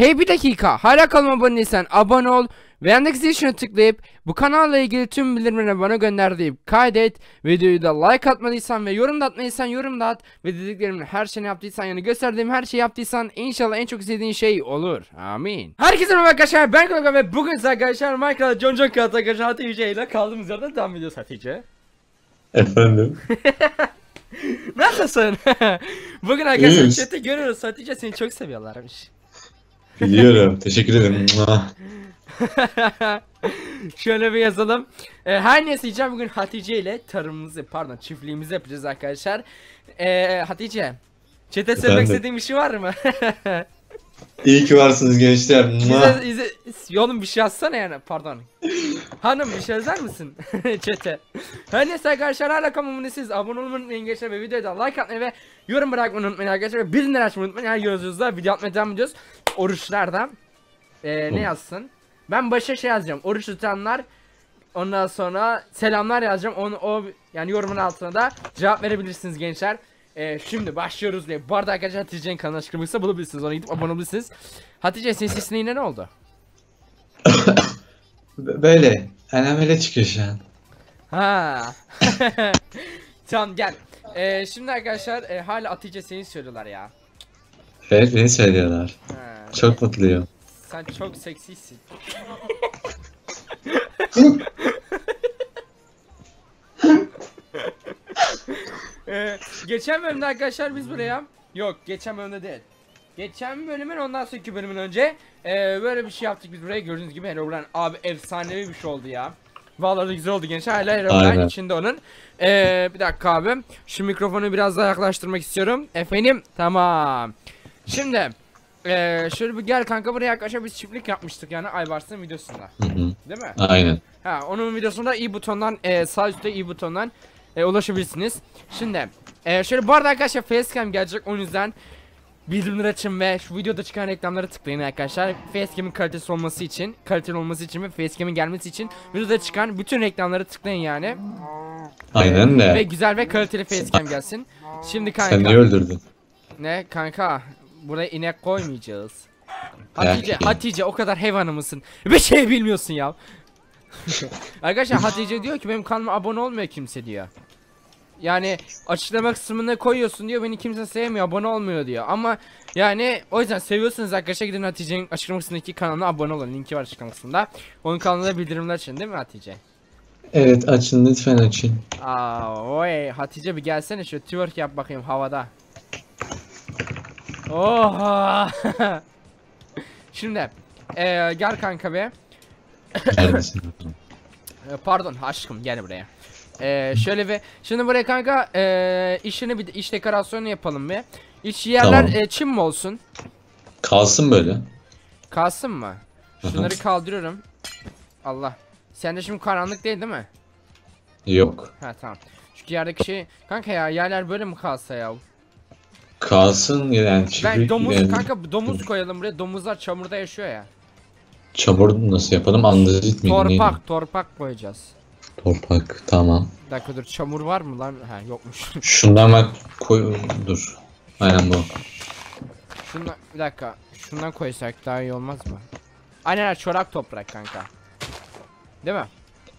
Hey bir dakika. Hala kanalıma abone değilsen abone ol. Ve yandaki zil tıklayıp bu kanalla ilgili tüm bildirimleri bana gönder deyip kaydet. Videoyu da like atmadıysan ve yorum da atmadıysan yorum da at. Ve dediklerimin her şeyini yaptıysan yani gösterdiğim her şeyi yaptıysan inşallah en çok istediğin şey olur. Amin. Herkese merhaba arkadaşlar. Ben Koga ve bugün size arkadaşlar Minecraft John John Kağıt arkadaşlar Hatice ile kaldığımız yerden devam ediyoruz Hatice. Efendim. Nasılsın? bugün arkadaşlar chatte görüyoruz Hatice seni çok seviyorlarmış Biliyorum. Teşekkür ederim. Şöyle bir yazalım. Ee, her neyse diyeceğim bugün Hatice ile tarımımızı pardon çiftliğimizi yapacağız arkadaşlar. Ee, Hatice. Çete söylemek Efendim? istediğin bir şey var mı? İyi ki varsınız gençler. İzle, izle, yolun bir şey yazsana yani pardon. Hanım bir şey yazar mısın? Çete. Her neyse arkadaşlar hala kanalımı siz abone olmayı unutmayın gençler ve videoya da like atmayı ve yorum bırakmayı unutmayın arkadaşlar ve bildirimleri açmayı unutmayın. Her gözünüzde video atmaya devam ediyoruz. Oruçlarda. Ee, ne yazsın? Ben başa şey yazacağım. Oruç tutanlar Ondan sonra selamlar yazacağım. Onu o yani yorumun altına da cevap verebilirsiniz gençler. Ee, şimdi başlıyoruz diye. Bu arada arkadaşlar Hatice'nin kanalına açıklamışsa bulabilirsiniz. Ona gidip abone olabilirsiniz. Hatice senin sesine yine ne oldu? Böyle. Annem öyle çıkıyor şu an. Ha. tamam gel. Ee, şimdi arkadaşlar e, hala Hatice seni söylüyorlar ya. Evet beni söylüyorlar. Ha, Çok mutluyum. sen çok seksisin. Ee, geçen bölümde arkadaşlar biz buraya yok geçen bölümde değil. Geçen bölümün ondan sonraki bölümün önce e, böyle bir şey yaptık biz buraya gördüğünüz gibi Herobrine abi efsanevi bir şey oldu ya. Vallahi da güzel oldu gençler hala Herobrine Aynen. içinde onun. Ee, bir dakika abi şu mikrofonu biraz daha yaklaştırmak istiyorum. Efendim tamam. Şimdi e, şöyle bir gel kanka buraya arkadaşlar biz çiftlik yapmıştık yani Aybars'ın videosunda. Hı hı. Değil mi? Aynen. Ha onun videosunda i butondan e, sağ üstte i butondan e, ulaşabilirsiniz. Şimdi e, şöyle bu arada arkadaşlar facecam gelecek o yüzden bildirimleri açın ve şu videoda çıkan reklamlara tıklayın arkadaşlar. Facecam'in kalitesi olması için, kaliteli olması için ve facecam'in gelmesi için videoda çıkan bütün reklamlara tıklayın yani. Aynen Ve de. güzel ve kaliteli facecam gelsin. Şimdi kanka. Sen niye öldürdün? Ne kanka? Buraya inek koymayacağız. Hatice. Hatice o kadar hayvanı mısın? Bir şey bilmiyorsun ya. Arkadaşlar Hatice diyor ki benim kanalıma abone olmuyor kimse diyor. Yani açıklama kısmına koyuyorsun diyor beni kimse sevmiyor abone olmuyor diyor ama yani o yüzden seviyorsunuz arkadaşlar gidin Hatice'nin açıklama kısmındaki kanalına abone olun linki var açıklama kısmında. Onun kanalında bildirimler için değil mi Hatice? Evet açın lütfen açın. Aa, oy Hatice bir gelsene şu twerk yap bakayım havada. Oha. Şimdi eee gel kanka be. Neredesin? Ee, pardon aşkım gel buraya. Eee şöyle bir şimdi buraya kanka eee işini bir iş dekorasyonu yapalım bir. İç yerler Tamam. eee, çim mi olsun? Kalsın böyle. Kalsın mı? Şunları kaldırıyorum. Allah. Sen de şimdi karanlık değil değil mi? Yok. Ha tamam. Çünkü yerdeki şey kanka ya yerler böyle mi kalsa ya? Kalsın yani Ben çiftlik domuz yani kanka domuz koyalım buraya. Domuzlar çamurda yaşıyor ya. çamur nasıl yapalım? Andezit miydi? neydi? Torpak, torpak koyacağız. Torpak. Tamam. Bir dakika dur çamur var mı lan? Ha yokmuş. Şundan bak koy dur. Aynen bu. Şundan bir dakika. Şundan koysak daha iyi olmaz mı? Aynen çorak toprak kanka. Değil mi?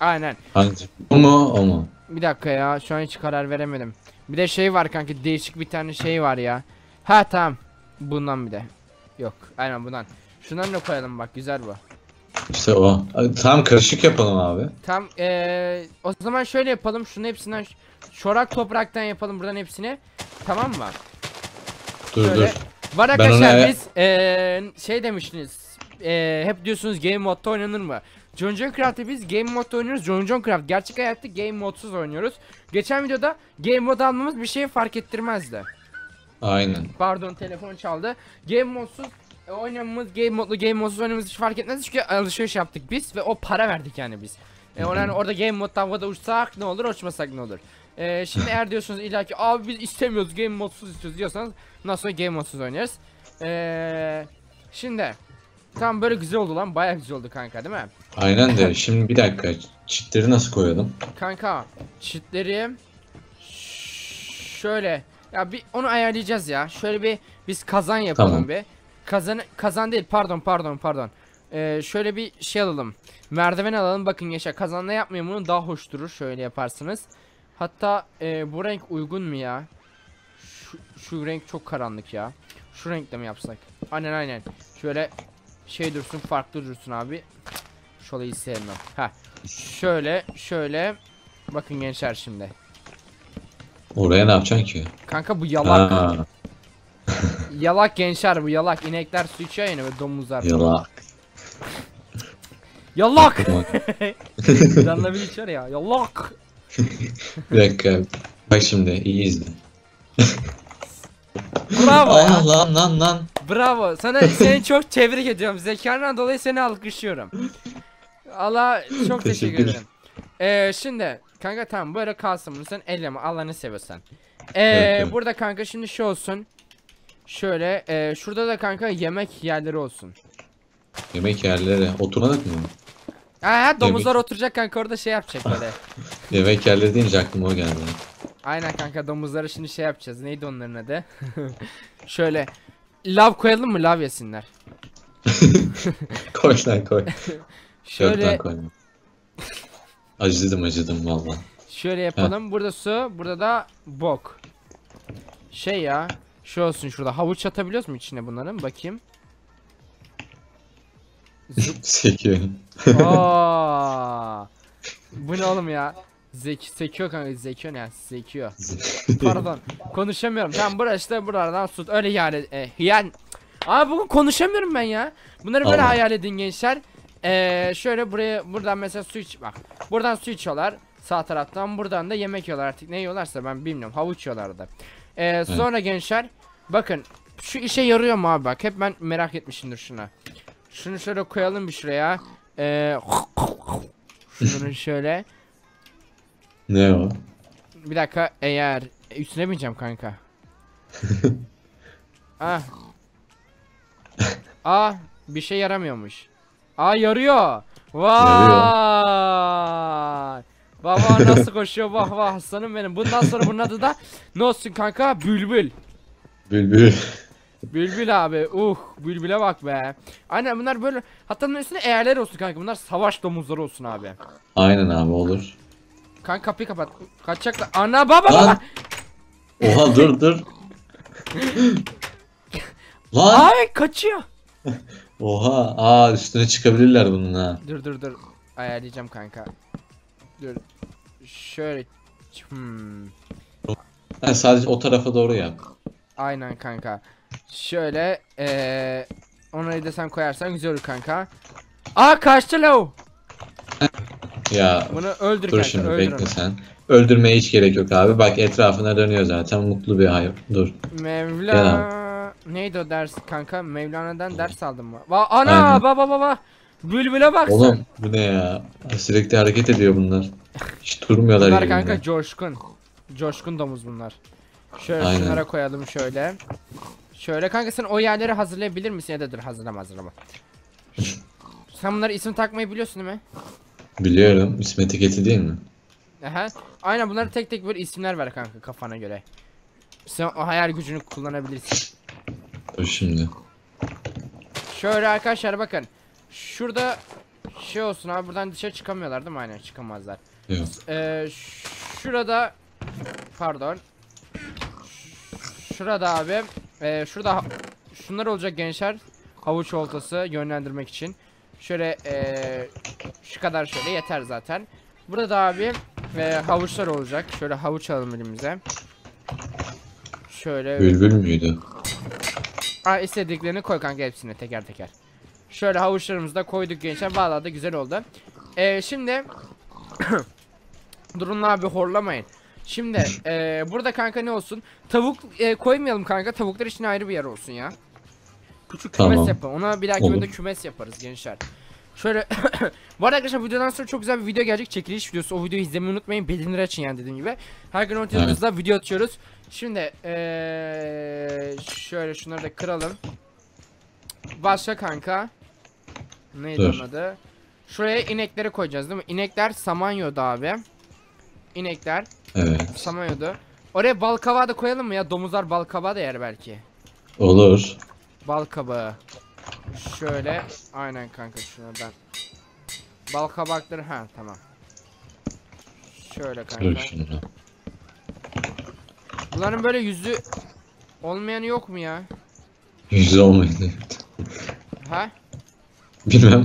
Aynen. Hangisi? Bu mu o mu? Bir dakika ya şu an hiç karar veremedim. Bir de şey var kanka değişik bir tane şey var ya. Ha tamam. Bundan bir de. Yok aynen bundan. Şundan da koyalım bak güzel bu. İşte o. Tamam karışık yapalım abi. Tam eee o zaman şöyle yapalım. Şunu hepsinden çorak topraktan yapalım buradan hepsini. Tamam mı? Dur Şöyle. dur. Var arkadaşlar ona- biz eee, şey demiştiniz. Eee, hep diyorsunuz game modda oynanır mı? John John Craft'ta biz game modda oynuyoruz. John John Craft gerçek hayatta game modsuz oynuyoruz. Geçen videoda game mod almamız bir şey fark ettirmezdi. Aynen. Pardon telefon çaldı. Game modsuz e, oynamamız game modlu game modsuz oynamamız hiç fark etmez çünkü alışveriş yaptık biz ve o para verdik yani biz. E, o yani orada game modda havada uçsak ne olur uçmasak ne olur. E, şimdi eğer diyorsunuz illa ki abi biz istemiyoruz game modsuz istiyoruz diyorsanız sonra game modsuz oynarız. E, şimdi Tamam böyle güzel oldu lan baya güzel oldu kanka değil mi? Aynen de şimdi bir dakika. Çitleri nasıl koyalım? Kanka çitleri şöyle ya bir onu ayarlayacağız ya. Şöyle bir biz kazan yapalım Tamam. bir. Kazan kazan değil pardon pardon pardon. Ee, şöyle bir şey alalım. Merdiven alalım bakın yaşa kazanla yapmayın bunu daha hoş durur şöyle yaparsınız. Hatta e, bu renk uygun mu ya? Şu, şu renk çok karanlık ya. Şu renkle mi yapsak? Aynen aynen. Şöyle şey dursun farklı dursun abi. Hiç sevmem. Ha. Şöyle şöyle. Bakın gençler şimdi. Oraya ne yapacaksın ki? Kanka bu yalak. Ha, Yalak gençler bu yalak. İnekler su içiyor yine ve domuzlar. yala. Yalak. Canla bir içer ya. Yalak. Bir dakika. Bak şimdi iyi izle. Bravo. Aa lan lan lan. Bravo. Sana seni çok tebrik ediyorum. Zekandan dolayı seni alkışlıyorum. Allah çok teşekkür ederim. Ee, şimdi kanka tamam böyle kalsın bunu sen elleme Allah'ını seversen. Ee, Evet, evet. burada kanka şimdi şu olsun. Şöyle e, şurada da kanka yemek yerleri olsun. Yemek yerleri. Oturmadık mı? Aa, domuzlar oturacak kanka orada şey yapacak böyle. Yemek yerleri deyince aklıma o geldi. Aynen kanka domuzlara şimdi şey yapacağız. Neydi onların adı? Şöyle lav koyalım mı lav yesinler. koy lan koy. Şöyle. Acıdım acıdım valla. Şöyle yapalım. Burada su, burada da bok. Şey ya, şu olsun şurada. Havuç atabiliyoruz mu içine bunların? Bakayım. Sekiyor. Bu ne oğlum ya? Zeki sekiyor kanka zekiyor ne ya zekiyor. Pardon konuşamıyorum. Tamam burası işte buralardan su öyle yani e, yani Abi bugün konuşamıyorum ben ya. Bunları böyle Allah. hayal edin gençler. Ee, şöyle buraya buradan mesela su iç bak. Buradan su içiyorlar sağ taraftan. Buradan da yemek yiyorlar artık. Ne yiyorlarsa ben bilmiyorum. Havuç yiyorlar da. Ee, sonra gençler bakın şu işe yarıyor mu abi bak. Hep ben merak etmişimdir şuna. Şunu şöyle koyalım bir şuraya. Ee, şunu şöyle. Ne o? Bir dakika eğer e, üstüne bineceğim kanka. ah. Ah bir şey yaramıyormuş. Aa yarıyor. Vay. Baba nasıl koşuyor vah vah aslanım benim. Bundan sonra bunun adı da ne olsun kanka? Bülbül. Bülbül. Bülbül abi. Uh bülbüle bak be. Aynen bunlar böyle hatta bunun üstüne eğerler olsun kanka. Bunlar savaş domuzları olsun abi. Aynen abi olur. Kanka kapıyı kapat. Kaçacaklar. Ana baba Lan. Oha dur dur. Lan. Ay kaçıyor. Oha. Aa üstüne çıkabilirler bunun ha. Dur dur dur. Ayarlayacağım kanka. Dur. Şöyle. Hmm. Ha, sadece o tarafa doğru yap. Aynen kanka. Şöyle eee onları da sen koyarsan güzel olur kanka. Aa kaçtı lav. Ya Bunu öldür dur kanka. şimdi öldür bekle onu. sen. Öldürmeye hiç gerek yok abi. Bak etrafına dönüyor zaten. Mutlu bir hayvan. Dur. Mevla Neydi o ders kanka? Mevlana'dan ders aldım mı? Va ana Aynen. baba baba. Bülbüle bak. Oğlum bu ne ya? Sürekli hareket ediyor bunlar. Hiç durmuyorlar Bunlar yerinden. kanka coşkun. Coşkun domuz bunlar. Şöyle Aynen. şunlara koyalım şöyle. Şöyle kanka sen o yerleri hazırlayabilir misin ya da dur hazırlama hazırlama. sen bunlara isim takmayı biliyorsun değil mi? Biliyorum. İsmi etiketi değil mi? Aha. Aynen bunları tek tek böyle isimler ver kanka kafana göre. Sen o hayal gücünü kullanabilirsin. Dur şimdi. Şöyle arkadaşlar bakın. Şurada şey olsun abi buradan dışarı çıkamıyorlar değil mi? Aynen çıkamazlar. Yok. Ee, şurada pardon. Ş- Şurada abi. Ee, şurada şunlar olacak gençler. Havuç oltası yönlendirmek için. Şöyle ee, şu kadar şöyle yeter zaten. Burada da abi ee, havuçlar olacak. Şöyle havuç alalım elimize. Şöyle Bülbül müydü? Aa, istediklerini koy kanka hepsine teker teker. Şöyle havuçlarımızı da koyduk gençler. Vallahi da güzel oldu. Ee, şimdi Durun abi horlamayın. Şimdi ee, burada kanka ne olsun? Tavuk ee, koymayalım kanka. Tavuklar için ayrı bir yer olsun ya. Küçük kümes Tamam. yapalım. Ona bir dahaki Olur. bölümde kümes yaparız gençler. Şöyle Bu arada arkadaşlar videodan sonra çok güzel bir video gelecek çekiliş videosu. O videoyu izlemeyi unutmayın. Bildirimleri açın yani dediğim gibi. Her gün ortamımızda video atıyoruz. Şimdi eee şöyle şunları da kıralım. Başka kanka. Neydi Dur. adı? Şuraya inekleri koyacağız değil mi? İnekler samanyodu abi. İnekler Evet. samanyodu. Oraya bal da koyalım mı ya? Domuzlar bal da yer belki. Olur. Bal kabağı. Şöyle. Aynen kanka şunu ben. Bal kabakları ha tamam. Şöyle kanka. şunu. Bunların böyle yüzü olmayanı yok mu ya? Yüzü olmayın. Ha? Bilmem.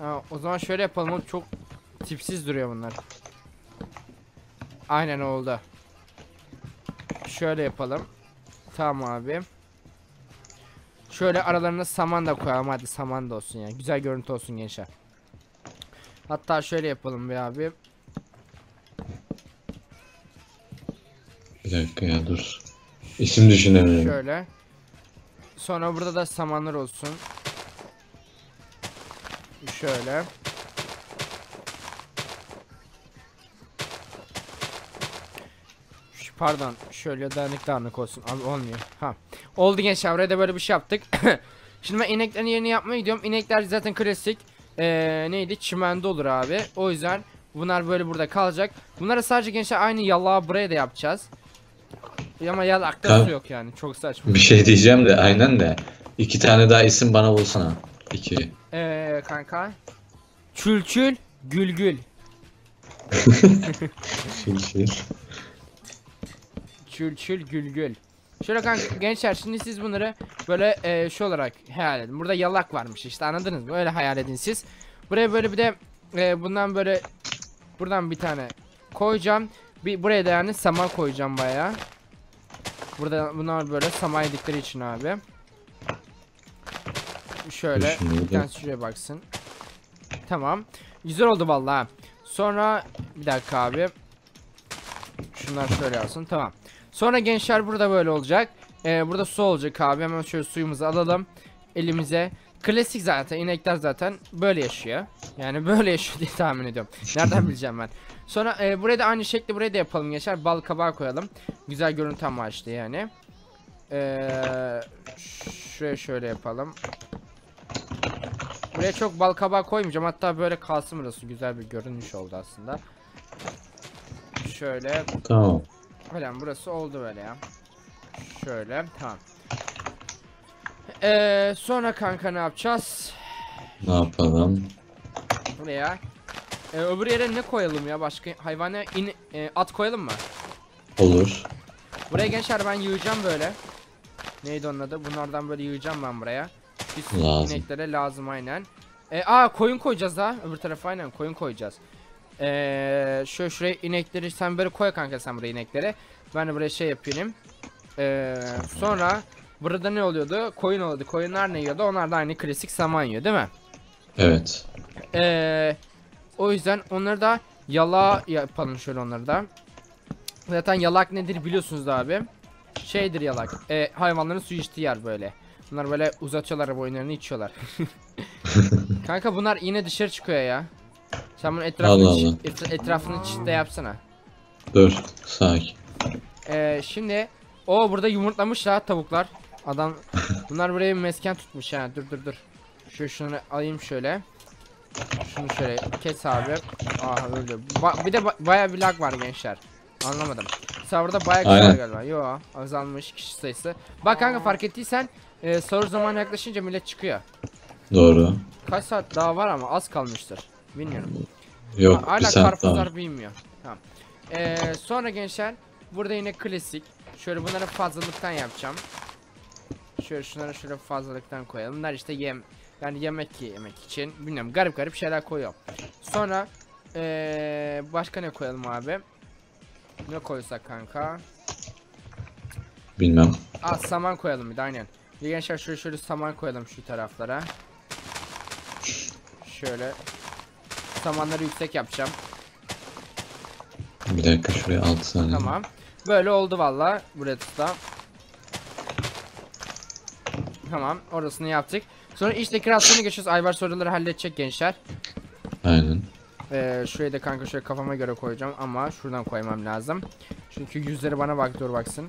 Ha, o zaman şöyle yapalım oğlum çok tipsiz duruyor bunlar. Aynen oldu. Şöyle yapalım. Tamam abi. Şöyle aralarına saman da koyalım hadi saman da olsun ya. Güzel görüntü olsun gençler. Hatta şöyle yapalım bir abi. Bir dakika ya dur. İsim düşünemiyorum. Şöyle. Sonra burada da samanlar olsun. Şöyle. Şu- Pardon, şöyle dağınık dağınık olsun. Abi olmuyor. Ha. Oldu gençler, buraya da böyle bir şey yaptık. Şimdi ben ineklerin yerini yapmaya gidiyorum. İnekler zaten klasik. Ee, neydi? Çimende olur abi. O yüzden bunlar böyle burada kalacak. Bunlara sadece gençler aynı yalağı buraya da yapacağız. Ama yalakta su yok yani. Çok saçma. Bir şey diyeceğim de aynen de. İki tane daha isim bana bulsana. İki. Eee kanka. Çülçül Gülgül. Şil. Çülçül Gülgül. Şöyle kanka gençler şimdi siz bunları böyle eee, şu olarak hayal edin. Burada yalak varmış işte anladınız mı? Öyle hayal edin siz. Buraya böyle bir de eee, bundan böyle buradan bir tane koyacağım. Bir buraya da yani saman koyacağım bayağı. Burada bunlar böyle saman yedikleri için abi. Şöyle bir tanesi şuraya baksın. Tamam. Güzel oldu vallahi. Sonra bir dakika abi. Şunlar şöyle alsın. Tamam. Sonra gençler burada böyle olacak. Ee, burada su olacak abi. Hemen şöyle suyumuzu alalım. Elimize. Klasik zaten. inekler zaten böyle yaşıyor. Yani böyle yaşıyor diye tahmin ediyorum. Nereden bileceğim ben. Sonra e, buraya da aynı şekli buraya da yapalım gençler. Bal kabağı koyalım. Güzel görüntü amaçlı yani. Ee, şuraya şöyle yapalım. Buraya çok bal kabağı koymayacağım. Hatta böyle kalsın burası. Güzel bir görünüş oldu aslında. Şöyle. Tamam. Falan burası oldu böyle ya. Şöyle. Tamam. Ee, sonra kanka ne yapacağız? Ne yapalım? Buraya. Ee, öbür yere ne koyalım ya? Başka hayvana in, e, at koyalım mı? Olur. Buraya gençler ben yığacağım böyle. Neydi onun adı? Bunlardan böyle yığacağım ben buraya. Biz Lazım. ineklere lazım aynen. E, aa koyun koyacağız daha. Öbür tarafa aynen koyun koyacağız. Eee şöyle şuraya inekleri sen böyle koy kanka sen buraya inekleri. Ben de buraya şey yapayım. Eee sonra burada ne oluyordu? Koyun oluyordu. Koyunlar ne yiyordu? Onlar da aynı klasik saman yiyor değil mi? Evet. Eee o yüzden onları da yala yapalım şöyle onları da. Zaten yalak nedir biliyorsunuz da abi. Şeydir yalak. E, hayvanların su içtiği yer böyle. Bunlar böyle uzatıyorlar boyunlarını içiyorlar. Kanka bunlar yine dışarı çıkıyor ya. Sen bunun etrafını, Allah Allah. et- etrafını çitle yapsana. Dur. Sakin. Ee, şimdi o burada yumurtlamış ya tavuklar. Adam bunlar buraya bir mesken tutmuş ha. Dur dur dur. Şu şunu alayım şöyle. Şunu şöyle kes abi. Aha öldü. Ba- bir de ba- bayağı bir lag var gençler. Anlamadım. Serverda bayağı kişi var Aynen. galiba. Yo azalmış kişi sayısı. Bak kanka fark ettiysen e, sahur zamanı yaklaşınca millet çıkıyor. Doğru. Kaç saat daha var ama az kalmıştır. Bilmiyorum. Yok Ha- bir Hala daha. karpuzlar büyümüyor. Tamam. Ee, sonra gençler burada yine klasik. Şöyle bunları fazlalıktan yapacağım. Şöyle şunları şöyle fazlalıktan koyalım. Bunlar işte yem yani yemek yemek için bilmiyorum garip garip şeyler koyuyorum. Sonra ee, başka ne koyalım abi? Ne koysak kanka? Bilmem. Aa saman koyalım bir de aynen. Bir gençler şöyle şöyle saman koyalım şu taraflara. Şöyle samanları yüksek yapacağım. Bir dakika şuraya 6 saniye. Tamam. Böyle oldu valla buraya da. Tamam orasını yaptık. Sonra işte kreasyonu geçiyoruz. Aybar soruları halledecek gençler. Aynen. Ee, şurayı da kanka şöyle kafama göre koyacağım ama şuradan koymam lazım. Çünkü yüzleri bana bak dur baksın.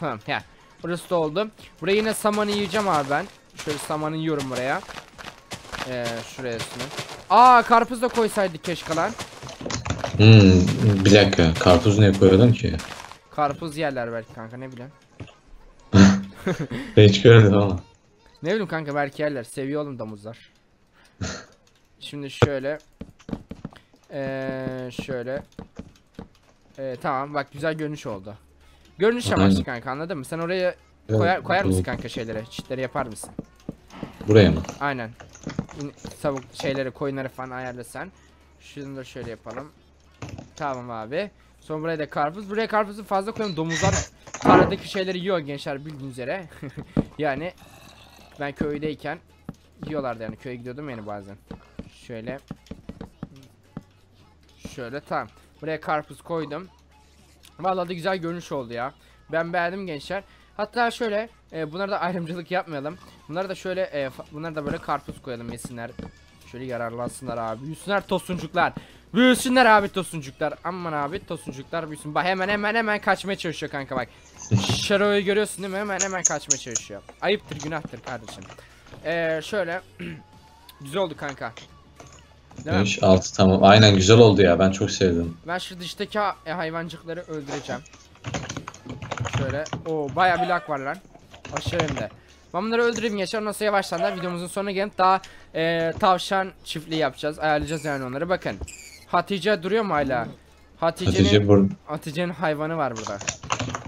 tamam ya. Burası da oldu. Buraya yine samanı yiyeceğim abi ben. Şöyle samanı yiyorum buraya. Ee, şuraya üstüne. Aa karpuz da koysaydık keşke lan. Hmm, bir dakika. Karpuz ne koyalım ki? Karpuz yerler belki kanka ne bileyim. Ben hiç görmedim ama. Ne bileyim kanka belki yerler. Seviyor oğlum domuzlar. Şimdi şöyle. Ee, şöyle. Ee, tamam bak güzel görünüş oldu. Görünüş amaçlı kanka anladın mı? Sen oraya koyar, koyar mısın kanka şeyleri? Çitleri yapar mısın? Buraya mı? Aynen. Tavuk şeyleri koyunları falan ayarla sen. Şunu da şöyle yapalım. Tamam abi. Sonra buraya da karpuz. Buraya karpuzu fazla koyalım. Domuzlar tarladaki şeyleri yiyor gençler bildiğiniz üzere. yani ben köydeyken yiyorlardı yani köye gidiyordum yani bazen. Şöyle. Şöyle tamam. Buraya karpuz koydum. Vallahi da güzel görünüş oldu ya. Ben beğendim gençler. Hatta şöyle e, bunlara da ayrımcılık yapmayalım. Bunları da şöyle e, bunları da böyle karpuz koyalım yesinler. Şöyle yararlansınlar abi. Büyüsünler tosuncuklar. Büyüsünler abi tosuncuklar. Aman abi tosuncuklar büyüsün. Bak hemen hemen hemen kaçmaya çalışıyor kanka bak. Şaro'yu görüyorsun değil mi? Hemen hemen kaçmaya çalışıyor. Ayıptır günahtır kardeşim. Ee, şöyle. Güzel oldu kanka. Değil mi? 5, 6 tamam. Aynen güzel oldu ya. Ben çok sevdim. Ben şu dıştaki ha- hayvancıkları öldüreceğim. Şöyle. O bayağı bir lak var lan. Aşağı hem de. Ben bunları öldüreyim geçer. Ondan sonra yavaştan da videomuzun sonuna gelip daha e, tavşan çiftliği yapacağız. Ayarlayacağız yani onları. Bakın. Hatice duruyor mu hala? Hatice'nin Hatice bur Hatice'nin hayvanı var burada.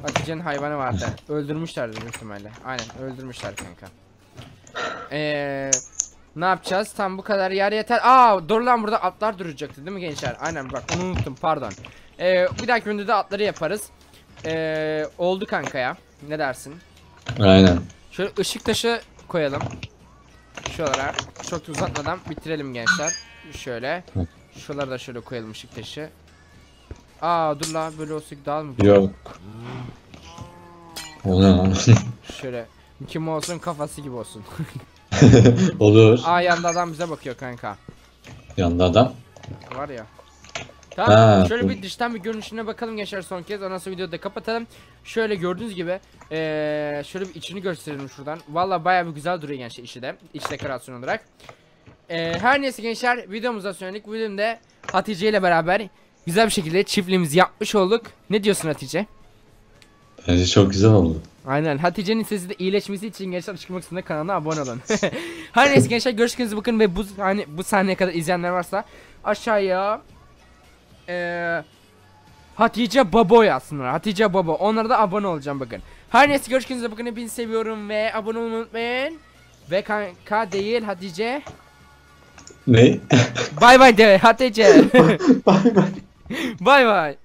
Hatice'nin hayvanı vardı. Öldürmüşlerdi büyük ihtimalle. Aynen öldürmüşler kanka. Eee ne yapacağız? Tam bu kadar yer yeter. Aa dur lan burada atlar duracaktı değil mi gençler? Aynen bak onu unuttum pardon. Eee bir dahaki günde de atları yaparız. Eee oldu kanka ya. Ne dersin? Aynen. Şöyle ışık taşı koyalım. Şuralara. Çok uzatmadan bitirelim gençler. Şöyle. Hı. Şuraları da şöyle koyalım ışık taşı. Aa dur la böyle olsa daha mı? Yok. O ne lan? Şöyle. Kim olsun kafası gibi olsun. Olur. Aa yanda adam bize bakıyor kanka. Yanında adam. Var ya. Tamam Ha, şöyle bir dıştan bir görünüşüne bakalım gençler son kez ondan sonra videoyu da kapatalım. Şöyle gördüğünüz gibi eee şöyle bir içini gösterelim şuradan. Valla bayağı bir güzel duruyor gençler içi de iç dekorasyon olarak. Eee her neyse gençler videomuza söyledik. Bu bölümde Hatice ile beraber güzel bir şekilde çiftliğimizi yapmış olduk. Ne diyorsun Hatice? Bence çok güzel oldu. Aynen Hatice'nin sesi de iyileşmesi için gençler açıklama kısmında kanalına abone olun. Her neyse gençler görüşürüz bakın ve bu hani bu sahneye kadar izleyenler varsa aşağıya eee Hatice Babo yazsınlar. Hatice Babo. Onlara da abone olacağım bakın. Her neyse görüşürüz bakın hepinizi seviyorum ve abone olmayı unutmayın. Ve kanka değil Hatice. Ne? Bay bay de Hatice. Bay bay. bay bay.